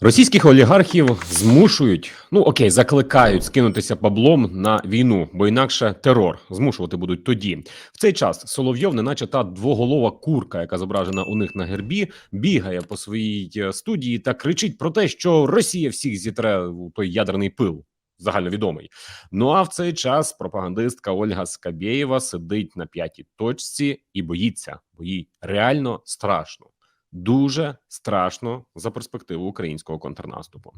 Російських олігархів змушують, ну окей, закликають скинутися паблом на війну, бо інакше терор змушувати будуть тоді. В цей час Соловйов, неначе та двоголова курка, яка зображена у них на гербі, бігає по своїй е, студії та кричить про те, що Росія всіх зітре у той ядерний пил. Загальновідомий. Ну а в цей час пропагандистка Ольга Скабєєва сидить на п'ятій точці і боїться, бо їй реально страшно. Дуже страшно за перспективу українського контрнаступу.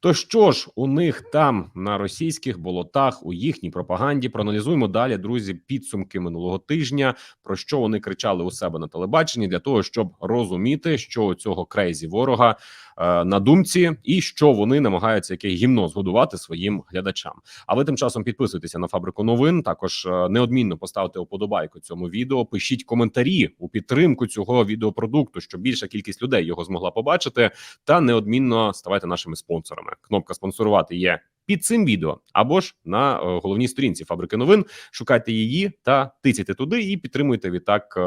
То що ж у них там на російських болотах у їхній пропаганді? Проаналізуємо далі, друзі, підсумки минулого тижня. Про що вони кричали у себе на телебаченні для того, щоб розуміти, що у цього крейзі ворога на думці, і що вони намагаються яке гімно згодувати своїм глядачам. А ви тим часом підписуйтеся на фабрику новин. Також е, неодмінно поставте уподобайку цьому відео. Пишіть коментарі у підтримку цього відеопродукту, щоб більша кількість людей його змогла побачити. Та неодмінно ставайте нашими спонсорами. Кнопка спонсорувати є. Під цим відео або ж на е, головній сторінці фабрики новин шукайте її та тицяйте туди і підтримуйте відтак е,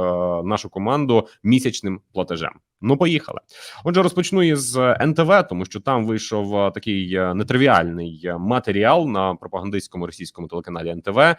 нашу команду місячним платежем. Ну, поїхали. Отже, розпочну із НТВ, тому що там вийшов е, такий е, нетривіальний е, матеріал на пропагандистському російському телеканалі НТВ. Е,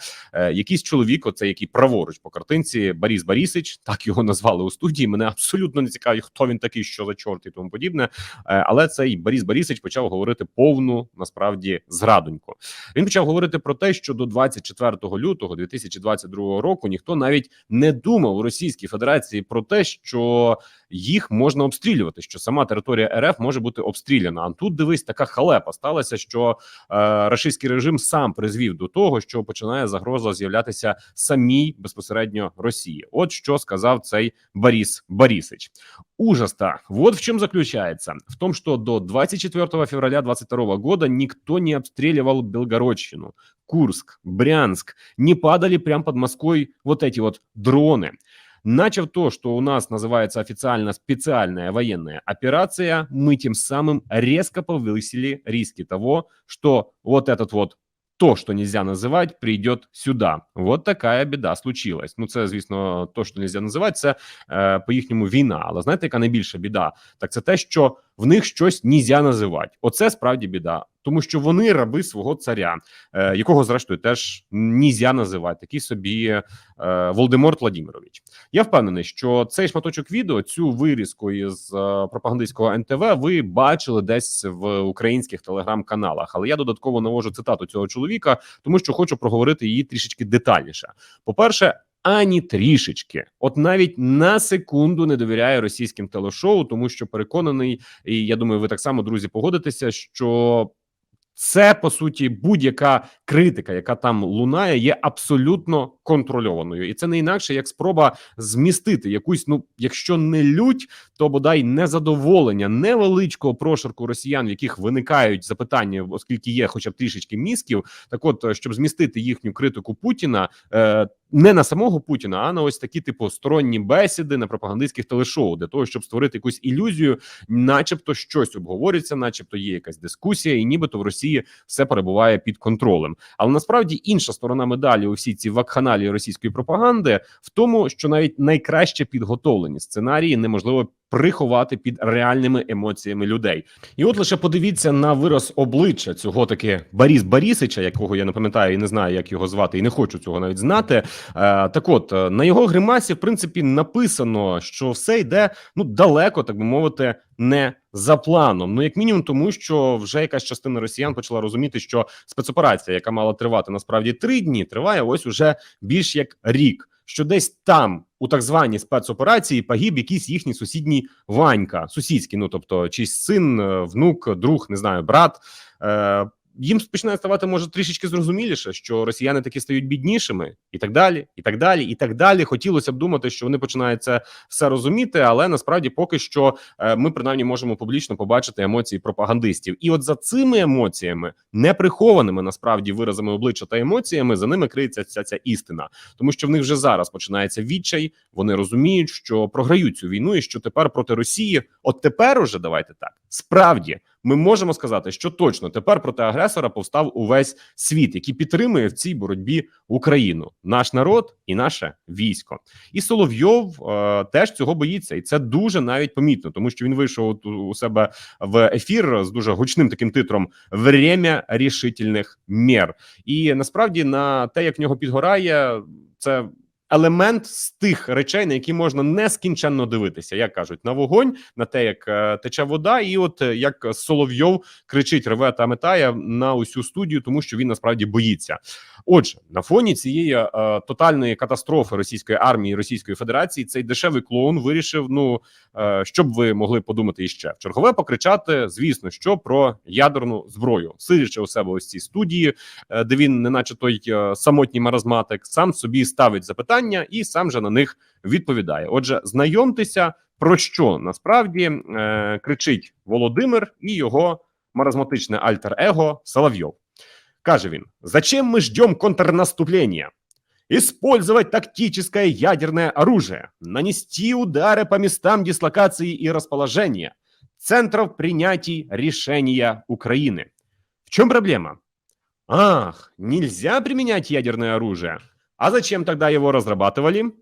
Якийсь чоловік, оце який праворуч по картинці, Борис Борисич, так його назвали у студії. Мене абсолютно не цікавить, хто він такий, що за чорт і тому подібне. Е, Але цей Борис Борисич почав говорити повну насправді зрадоньку. Він почав говорити про те, що до 24 лютого 2022 року ніхто навіть не думав у Російській Федерації про те, що їх можна обстрілювати, що сама територія РФ може бути обстріляна. А тут дивись, така халепа сталася, що е, рашистський режим сам призвів до того, що починає загроза з'являтися самій безпосередньо Росії. От що сказав цей Борис Борисич. Ужас-то вот в чем заключается. В том, что до 24 февраля 22 года никто не обстреливал Белгородщину, Курск, Брянск. Не падали прямо под Москвой вот эти вот дроны. Начав то, что у нас называется официально специальная военная операция, мы тем самым резко повысили риски того, что вот этот вот то, что нельзя называть, придет сюда. Вот такая біда случилась. Ну, це, звісно, то, що нельзя називати, це е, по їхньому війна. Але знаєте, яка найбільша біда? Так це те, що в них щось нельзя називати. Оце справді біда, тому що вони раби свого царя, е, якого зрештою теж нельзя називати, такий собі е, Володимир Владимирович. Я впевнений, що цей шматочок відео, цю вирізку із е, пропагандистського НТВ, ви бачили десь в українських телеграм-каналах. Але я додатково навожу цитату цього чоловіка, тому що хочу проговорити її трішечки детальніше. По перше. Ані трішечки, от навіть на секунду не довіряю російським телешоу, тому що переконаний, і я думаю, ви так само друзі погодитеся, що це по суті будь-яка критика, яка там лунає, є абсолютно контрольованою, і це не інакше як спроба змістити якусь, ну якщо не лють, то бодай незадоволення невеличкого прошарку росіян, в яких виникають запитання, оскільки є, хоча б трішечки мізків. Так, от щоб змістити їхню критику Путіна. Не на самого Путіна, а на ось такі типу сторонні бесіди на пропагандистських телешоу для того, щоб створити якусь ілюзію, начебто щось обговорюється, начебто є якась дискусія, і нібито в Росії все перебуває під контролем. Але насправді інша сторона медалі у всій ці вакханалії російської пропаганди в тому, що навіть найкраще підготовлені сценарії неможливо приховати під реальними емоціями людей. І от лише подивіться на вираз обличчя цього таки Борис Борисича, якого я не пам'ятаю і не знаю, як його звати, і не хочу цього навіть знати. Е, так, от е, на його гримасі, в принципі, написано, що все йде ну далеко, так би мовити, не за планом. Ну, як мінімум, тому що вже якась частина росіян почала розуміти, що спецоперація, яка мала тривати насправді три дні, триває ось уже більш як рік. Що десь там у так званій спецоперації погиб якийсь їхній сусідній Ванька, сусідський, ну тобто, чийсь син, е, внук, друг, не знаю, брат. Їм починає ставати може трішечки зрозуміліше, що росіяни таки стають біднішими, і так далі, і так далі, і так далі. Хотілося б думати, що вони починають це все розуміти, але насправді поки що е, ми принаймні можемо публічно побачити емоції пропагандистів. І от за цими емоціями, не прихованими насправді виразами обличчя та емоціями, за ними криється вся ця істина, тому що в них вже зараз починається відчай. Вони розуміють, що програють цю війну, і що тепер проти Росії, от тепер уже давайте так справді ми можемо сказати, що точно тепер проти агресора повстав увесь світ, який підтримує в цій боротьбі Україну, наш народ і наше військо. І Соловйов е, теж цього боїться, і це дуже навіть помітно, тому що він вийшов у себе в ефір з дуже гучним таким титром «Время рішительних мер». І насправді на те, як в нього підгорає, це. Елемент з тих речей, на які можна нескінченно дивитися, як кажуть, на вогонь, на те, як е, тече вода, і от е, як Соловйов кричить, реве та метає на усю студію, тому що він насправді боїться. Отже, на фоні цієї е, тотальної катастрофи російської армії Російської Федерації цей дешевий клоун вирішив. Ну е, щоб ви могли подумати іще чергове покричати, звісно, що про ядерну зброю, сидячи у себе ось цій студії, е, де він, неначе той е, самотній маразматик, сам собі ставить запитання і сам же на них відповідає. Отже, знайомтеся про що насправді е, кричить Володимир і його маразматичне альтер-его Соловйов. Каже він: Зачем мы ждем контрнаступления? Использовать тактическое ядерное оружие, нанести удары по местам дислокации и расположения, центров принятий решения Украины. В чем проблема? Ах, нельзя применять ядерное оружие. А зачем тогда его разрабатывали?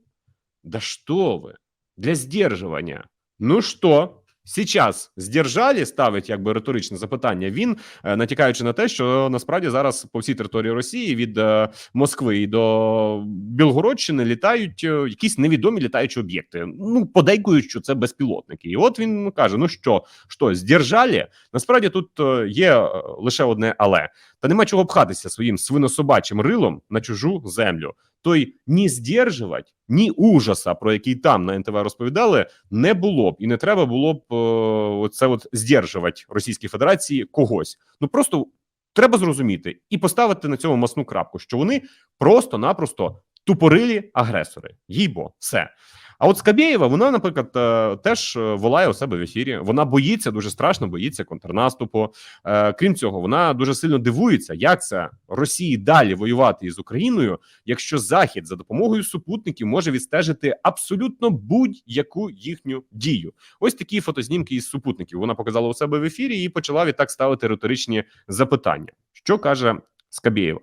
Да что вы, для сдерживания. Ну что, сейчас сдержали, ставить якби риторичне запитання. Він е, натякаючи на те, що насправді зараз по всій території Росії від е, Москви і до Білгородщини літають е, якісь невідомі літаючі об'єкти. Ну подейкують, що це безпілотники. І от він каже: ну що, що здержали? Насправді тут є лише одне але. Та нема чого пхатися своїм свинособачим рилом на чужу землю. Той ні здержувати, ні ужаса, про який там на НТВ розповідали, не було б і не треба було б е, це от здержувати Російській Федерації когось. Ну просто треба зрозуміти і поставити на цьому масну крапку, що вони просто-напросто тупорилі агресори. Їй-бо, все. А от Скабєєва, вона, наприклад, е, теж е, волає у себе в ефірі. Вона боїться дуже страшно, боїться контрнаступу. Е, Крім цього, вона дуже сильно дивується, як це Росії далі воювати із Україною, якщо Захід за допомогою супутників може відстежити абсолютно будь-яку їхню дію. Ось такі фотознімки із супутників вона показала у себе в ефірі і почала відтак ставити риторичні запитання. Що каже Скабєєва?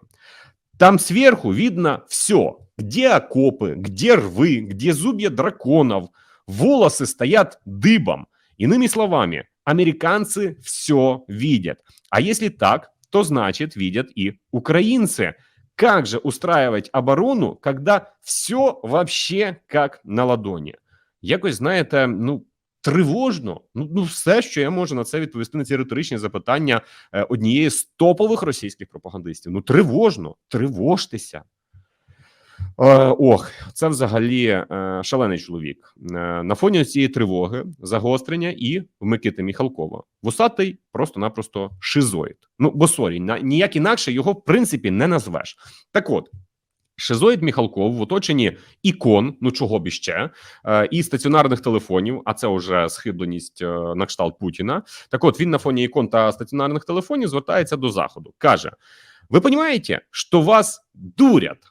Там сверху видно все. Где окопы, где рвы, где зубья драконов. Волосы стоят дыбом. Иными словами, американцы все видят. А если так, то значит видят и украинцы. Как же устраивать оборону, когда все вообще как на ладоні? Якось знаєте, ну тривожно. Ну, ну все, що я можу на це відповісти на ці риторичні запитання е, однієї з топових російських пропагандистів. Ну тривожно, тривожтеся. Е, ох, це взагалі е, шалений чоловік. На фоні цієї тривоги, загострення і в Микити Міхалкова. Вусатий просто-напросто шизоїд. Ну бо сорі, ніяк інакше його в принципі не назвеш. Так от. Шизоїд Міхалков в оточенні ікон, ну чого б іще, е, і стаціонарних телефонів, а це вже схибленість е, на кшталт Путіна. Так от він на фоні ікон та стаціонарних телефонів звертається до заходу. Каже: Ви розумієте, що вас дурять,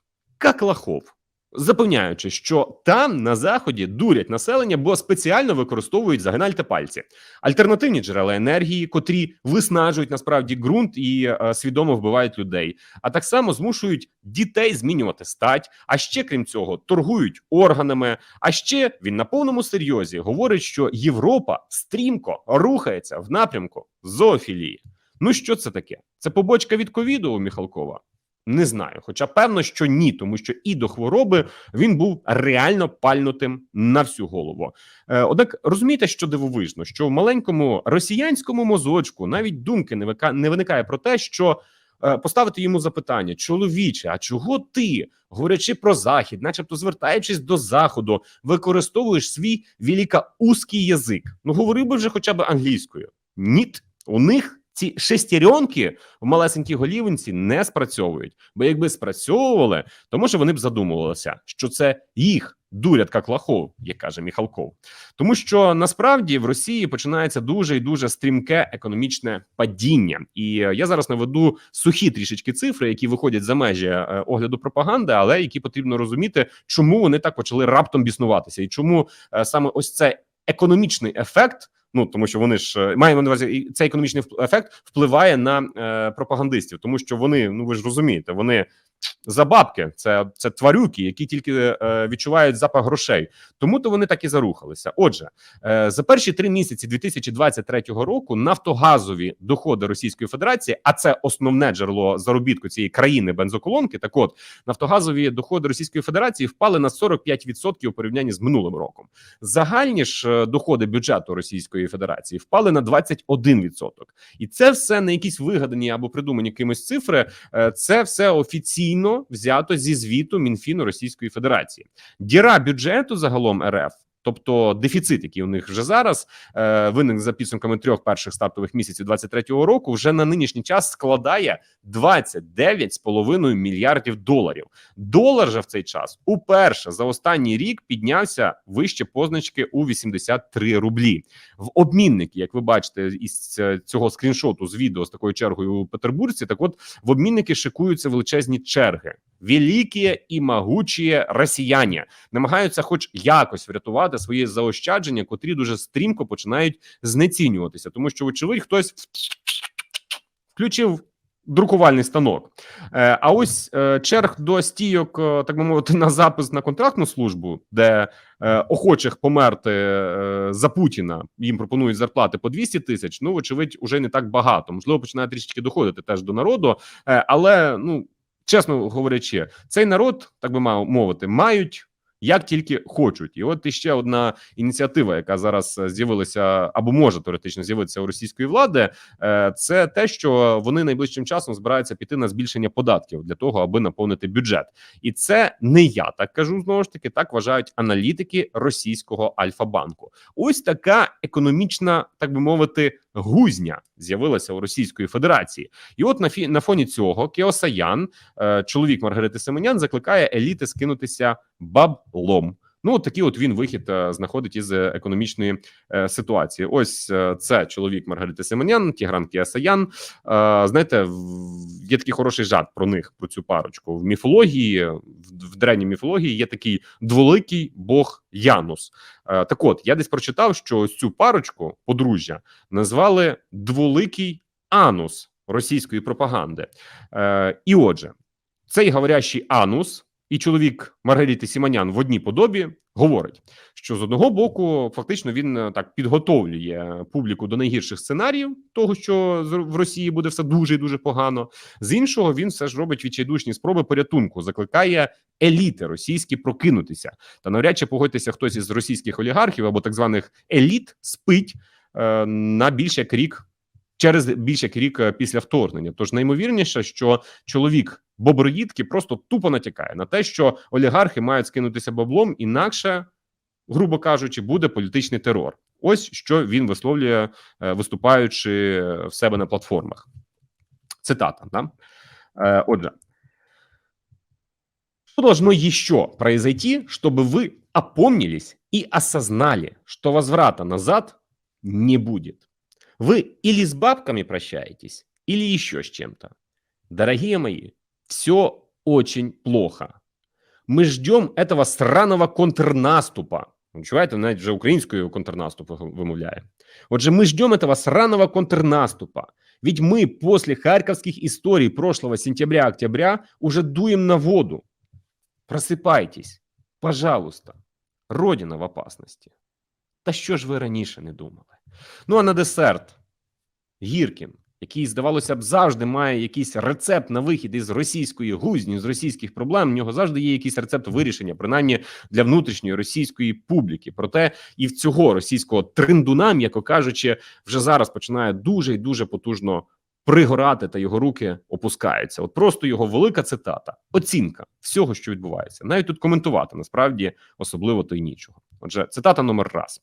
як лохов, запевняючи, що там на заході дурять населення, бо спеціально використовують загинальте пальці, альтернативні джерела енергії, котрі виснажують насправді ґрунт і е, свідомо вбивають людей, а так само змушують дітей змінювати стать. А ще крім цього, торгують органами. А ще він на повному серйозі говорить, що Європа стрімко рухається в напрямку зоофілії. Ну що це таке? Це побочка від ковіду у Міхалкова? Не знаю, хоча певно, що ні, тому що і до хвороби він був реально пальнутим на всю голову. Е, однак розумієте, що дивовижно, що в маленькому росіянському мозочку навіть думки не вика не виникає про те, що е, поставити йому запитання: чоловіче, а чого ти, говорячи про захід, начебто звертаючись до заходу, використовуєш свій великоузький язик? Ну говори би вже хоча б англійською. Ніт у них ці шестеренки в малесенькій голівинці не спрацьовують. Бо якби спрацьовували, то може вони б задумувалися, що це їх дурять як лахов, як каже Міхалков. Тому що насправді в Росії починається дуже і дуже стрімке економічне падіння. І е, я зараз наведу сухі трішечки цифри, які виходять за межі е, огляду пропаганди, але які потрібно розуміти, чому вони так почали раптом біснуватися, і чому е, саме ось це економічний ефект Ну тому що вони ж е, маємо на увазі, цей економічний ефект впливає на е, пропагандистів, тому що вони, ну ви ж розумієте, вони за бабки, це, це тварюки, які тільки е, відчувають запах грошей. Тому то вони так і зарухалися. Отже, е, за перші три місяці 2023 року нафтогазові доходи Російської Федерації, а це основне джерело заробітку цієї країни бензоколонки. Так, от нафтогазові доходи Російської Федерації впали на 45% у порівнянні з минулим роком. Загальні ж е, доходи бюджету Російської Федерації впали на 21%. І це все не якісь вигадані або придумані кимось цифри. е, Це все офіційно взято зі звіту Мінфіну Російської Федерації. Діра бюджету загалом РФ. Тобто дефіцит, який у них вже зараз е, виник за підсумками трьох перших стартових місяців 23-го року, вже на нинішній час складає 29,5 мільярдів доларів. Долар же в цей час уперше за останній рік піднявся вище позначки у 83 рублі. В обмінники, як ви бачите, із е, цього скріншоту з відео з такою чергою у Петербурзі, так от в обмінники шикуються величезні черги. Великі і могучі росіяни намагаються, хоч якось врятувати свої заощадження, котрі дуже стрімко починають знецінюватися, тому що, вочевидь, хтось включив друкувальний станок. Е, а ось е, черг до стійок, е, так би мовити, на запис на контрактну службу, де охочих померти за Путіна їм пропонують зарплати по 200 тисяч. Ну, вочевидь, уже не так багато. Можливо, починає трішечки доходити теж до народу, але ну. Чесно говорячи, цей народ, так би мовити, мають як тільки хочуть. І от іще одна ініціатива, яка зараз е, з'явилася або може теоретично з'явитися у російської влади, е, це те, що вони найближчим часом збираються піти на збільшення податків для того, аби наповнити бюджет. І це не я так кажу. Знову ж таки, так вважають аналітики російського Альфа-банку. Ось така економічна, так би мовити, гузня з'явилася у Російської Федерації. І от на фі на фоні цього Кеосаян, е, чоловік Маргарити Семенян, закликає еліти скинутися баблом. Ну, от такий от він вихід е, знаходить із е, економічної е, ситуації. Ось це чоловік Маргарити Семенян, Тігран Кіасаян. Знаєте, є такий хороший жарт про них, про цю парочку. В міфології, в, древній міфології є такий дволикий бог Янус. Так от, я десь прочитав, що ось цю парочку подружжя назвали дволикий анус російської пропаганди. І отже, цей говорящий анус і чоловік Маргарити Сіманян в одній подобі говорить, що з одного боку, фактично, він е, так підготовлює публіку до найгірших сценаріїв, того що в Росії буде все дуже і дуже погано. З іншого, він все ж робить відчайдушні спроби порятунку, закликає еліти російські прокинутися. Та навряд чи погодьтеся, хтось із російських олігархів або так званих еліт спить е, на більше як рік. Через більше як рік е, після вторгнення, тож наймовірніше, що чоловік Боброїдки просто тупо натякає на те, що олігархи мають скинутися баблом, інакше, грубо кажучи, буде політичний терор. Ось що він висловлює, е, виступаючи в себе на платформах. Цитата. Да? Е, Отже, что должно еще произойти, чтобы вы опомнились и осознали, что возврата назад не будет? Вы или с бабками прощаетесь, или еще с чем-то. Дорогие мои, все очень плохо. Мы ждем этого сраного контрнаступа. Відчуваєте, навіть вже українською контрнаступу вимовляє. Отже, мы ждем этого сраного контрнаступа. Ведь мы после харьковских историй прошлого сентября-октября уже дуем на воду. Просипайтесь, пожалуйста. Родина в опасності. Та що ж ви раніше не думали? Ну а на десерт Гіркін, який, здавалося б, завжди має якийсь рецепт на вихід із російської гузні, з російських проблем. В нього завжди є якийсь рецепт вирішення, принаймні для внутрішньої російської публіки. Проте і в цього російського триндуна, м'яко кажучи, вже зараз починає дуже і дуже потужно пригорати, та його руки опускаються. От просто його велика цитата, оцінка всього, що відбувається. Навіть тут коментувати насправді особливо то й нічого. Отже, цитата номер раз: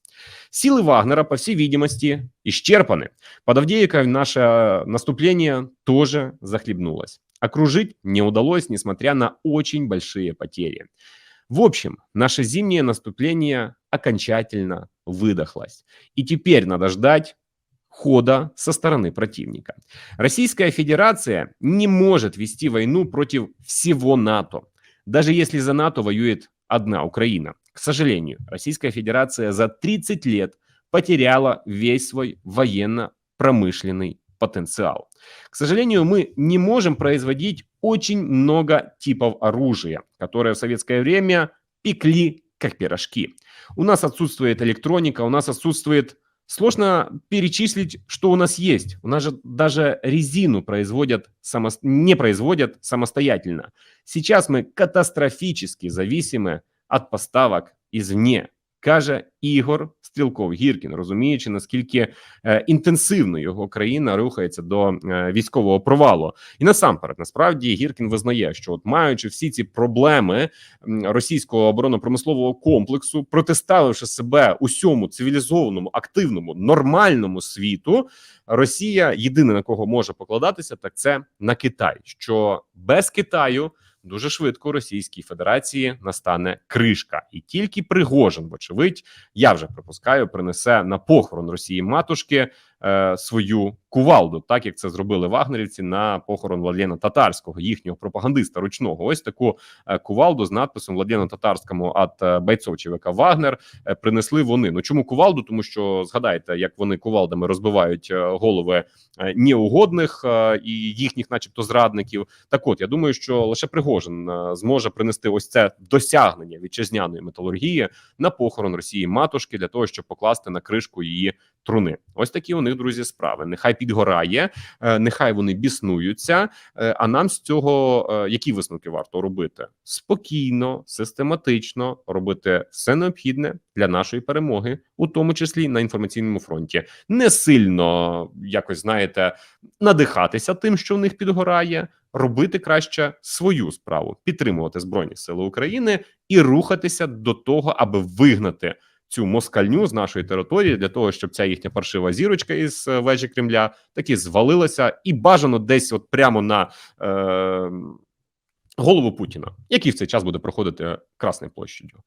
силы Вагнера, по всей видимости, исчерпаны. Под Авдеевкой наше наступление тоже захлебнулось. Окружить не удалось, несмотря на очень большие потери. В общем, наше зимнее наступление окончательно выдохлось. И теперь надо ждать хода со стороны противника. Российская Федерация не может вести войну против всего НАТО, даже если за НАТО воюет одна Украина. К сожалению, Российская Федерация за 30 лет потеряла весь свой военно-промышленный потенциал. К сожалению, мы не можем производить очень много типов оружия, которые в советское время пекли как пирожки. У нас отсутствует электроника, у нас отсутствует Сложно перечислить, что у нас есть. У нас же даже резину производят само... не производят самостоятельно. Сейчас мы катастрофически зависимы от поставок извне. Каже Ігор Стрілков Гіркін, розуміючи наскільки е, інтенсивно його країна рухається до е, військового провалу, і насамперед, насправді, Гіркін визнає, що от маючи всі ці проблеми російського оборонно-промислового комплексу, протиставивши себе усьому цивілізованому, активному, нормальному світу, Росія єдине на кого може покладатися, так це на Китай. Що без Китаю дуже швидко Російській Федерації настане кришка, і тільки Пригожин, вочевидь, я вже припускаю, принесе на похорон Росії матушки е, свою кувалду, так як це зробили вагнерівці на похорон Владлена Татарського, їхнього пропагандиста ручного. Ось таку е, кувалду з надписом Владлена Татарському от е, бойцов ЧВК Вагнер е, принесли вони. Ну чому кувалду? Тому що згадайте, як вони кувалдами розбивають голови неугодних і їхніх, начебто, зрадників. Так, от я думаю, що лише Пригожин зможе принести ось це досягнення вітчизняної металургії на похорон Росії матушки для того, щоб покласти на кришку її труни. Ось такі у них друзі справи. Нехай підгорає, е, нехай вони біснуються. е, А нам з цього е, які висновки варто робити? Спокійно, систематично робити все необхідне для нашої перемоги, у тому числі на інформаційному фронті. Не сильно якось знаєте надихатися тим, що в них підгорає. Робити краще свою справу, підтримувати збройні сили України і рухатися до того, аби вигнати цю москальню з нашої території для того, щоб ця їхня паршива зірочка із е, вежі Кремля таки звалилася і бажано десь, от прямо на е, голову Путіна, який в цей час буде проходити Красною площадю.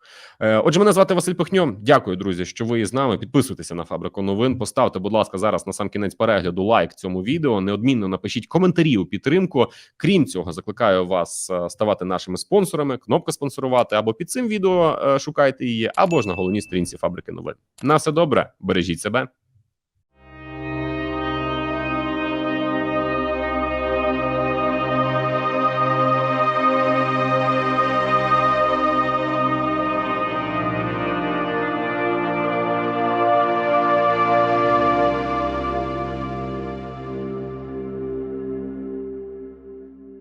Е, отже, мене звати Василь Пихньо. Дякую, друзі, що ви з нами. Підписуйтеся на фабрику новин. Поставте, будь ласка, зараз на сам кінець перегляду лайк цьому відео. Неодмінно напишіть коментарі у підтримку. Крім цього, закликаю вас е, ставати нашими спонсорами. Кнопка спонсорувати або під цим відео е, шукайте її, або ж на головній сторінці фабрики новин. На все добре, бережіть себе.